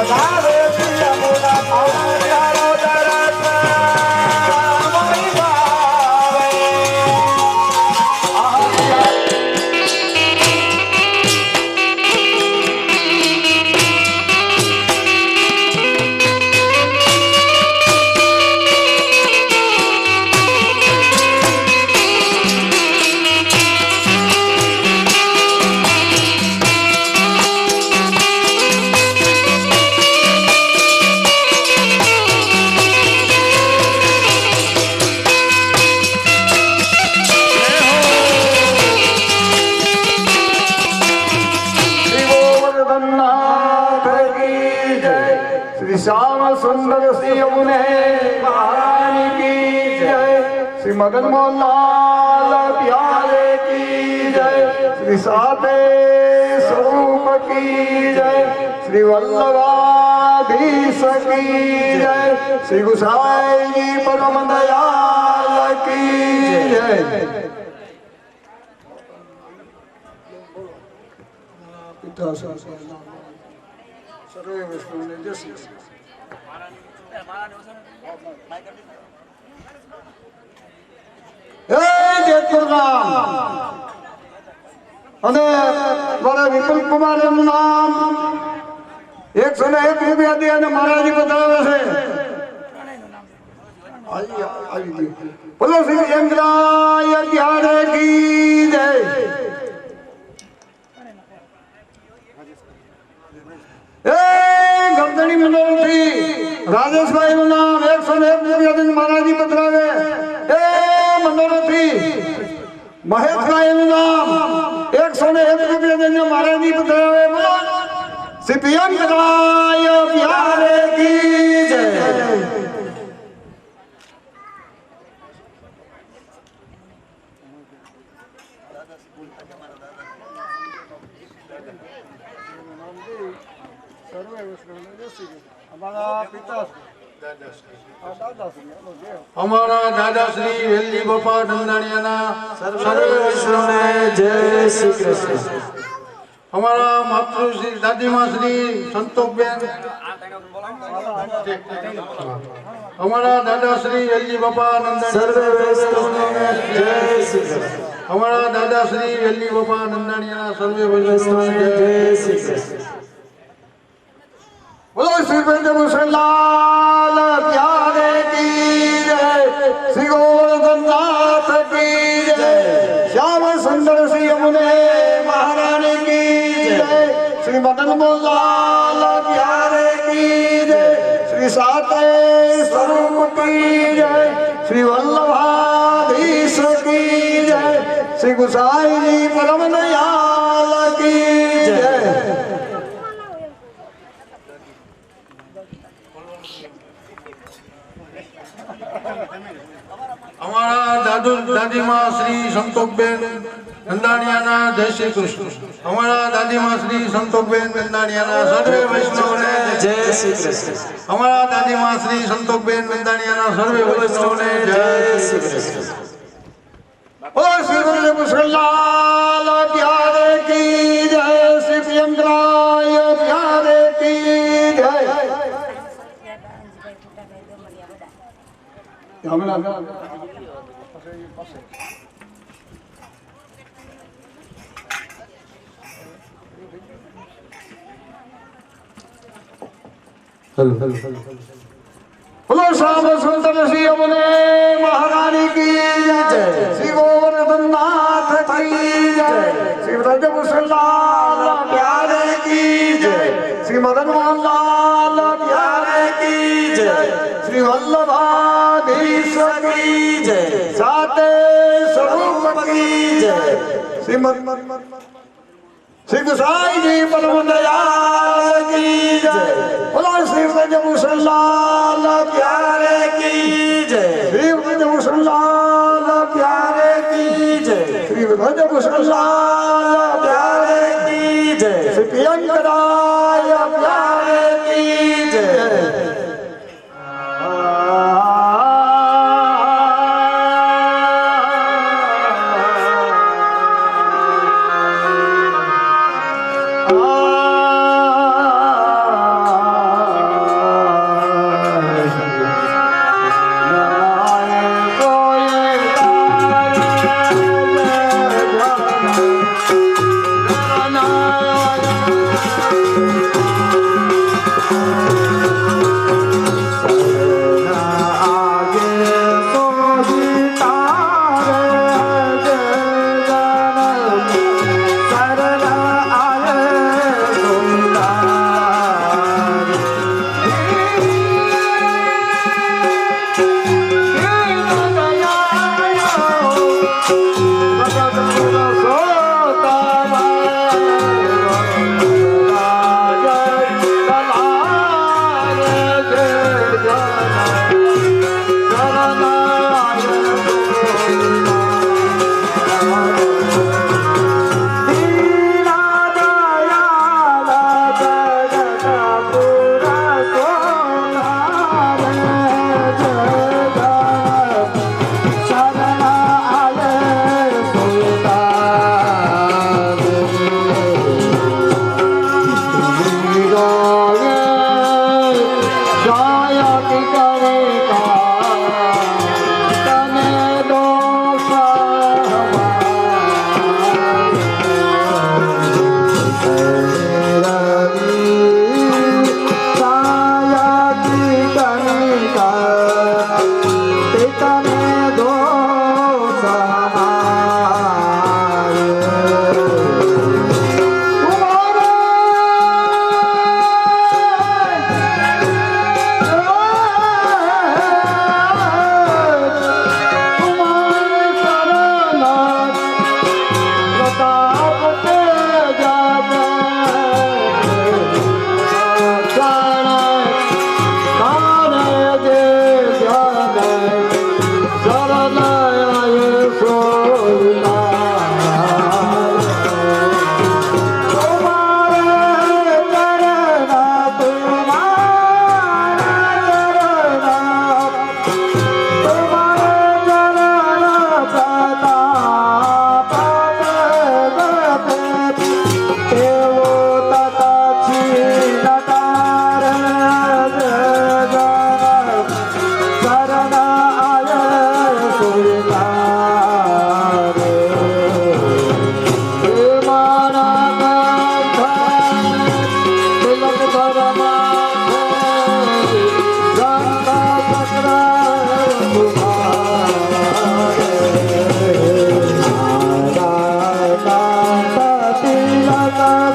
rodada. Shri મોલાલ પ્યારે કી જય શ્રી સાતે સ્વરૂપ કી જય શ્રી વલ્લભાધીશ કી જય શ્રી ગુસાઈજી પરમ દયાલ કી જય સર્વે વિષ્ણુ જય અને મારા વિપુલ કુમાર એમનું નામ એકસો ને એક રૂપિયા દે અને મહારાજી બતાવે છે. બોલો શ્રી ચંદ્રાય ત્યારે કી એ ગરદણી મંડળથી રાજેશભાઈ નું નામ એકસો ને એક રૂપિયા મહારાજી પધરાવે એ મંડળથી મહેશભાઈ નું નામ એકસો ને એક રૂપિયા મહારાજી પધરાવે બોલો શ્રી પ્રિયંકરાય પ્યારે કી જય અમારા દાદા શ્રી વેલ્લી ગોપાલ નંદાણીયાના સર્વે વિષ્ણુને જય શ્રી કૃષ્ણ. અમારા માતૃ શ્રી દાદીમા શ્રી સંતોષબેન અમારા દાદા શ્રી વેલ્લી ગોપાલ સર્વે નંદાણીયા વૈષ્ણવને જય શ્રી કૃષ્ણ. અમારા દાદા શ્રી વેલ્લી ગોપાલ નંદાણીયાના સર્વે વૈષ્ણવને વૈષ્ણવને જય શ્રી કૃષ્ણ. બોલો શ્રી પંચભૂષણલાલ પ્યારે કી જય. શ્રી ગોવર્ધનનાથ કી જય. શ્યામ સુંદર શ્રી યમુને મહારાણી કી જય. શ્રી મદન મોલાલ ત્યારે કી જય. શ્રી સાતે સ્વરૂપ કી જય. શ્રી વલ્લભાધીશ કી શ્રી ગુસાઈજી પરમ દયાલ કી જય. અમારા દાદુ દાદીમા શ્રી સંતોષબેન નંદાણીયાના જય શ્રી કૃષ્ણ. અમારા દાદીમા શ્રી સંતોષબેન નંદાણીયાના સર્વે વૈષ્ણવને જય શ્રી કૃષ્ણ. અમારા દાદીમા શ્રી સંતોષબેન નંદાણીયાના સર્વે વૈષ્ણવને જય શ્રી કૃષ્ણ. ઓ શ્રી ગુરુ મુસલાલ પ્યારે કી જય? શ્રી પ્રિયંકરાય પ્યારે કી જય? બોલો શ્યામ સુંદર શ્રી અમને મહારાણી કી જય શ્રી ગોવર્ધનનાથ કી જય શ્રી વ્રજ મુસલાલ પ્યારે કી જય શ્રી મદન મોહનલાલ પ્યારે કી જય શ્રી વલ્લભાધીશ કી જય સાતે સ્વરૂપ કી જય શ્રી મદ શ્રી ગુસાઈજી પરમ દયાલ કી જય. બોલો શ્રી વ્રજ મુસલાલ પ્યારે કી જય. શ્રી વ્રજ મુસલાલ પ્યારે કી જય. શ્રી વ્રજ મુસલાલ પ્યારે કી જય. Shri પ્રિયંકરાય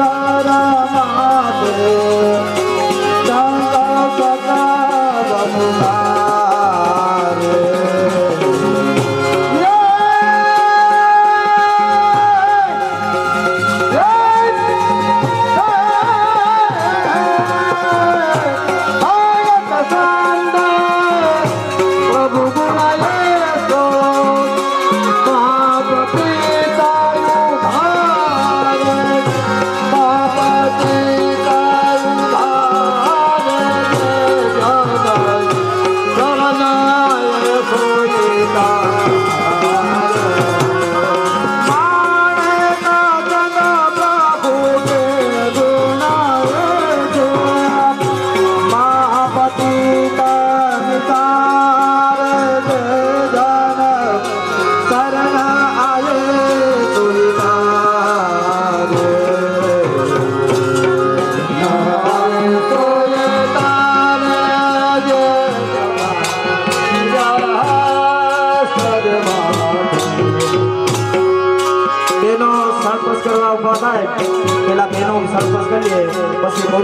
Radha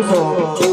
Mauro Zó.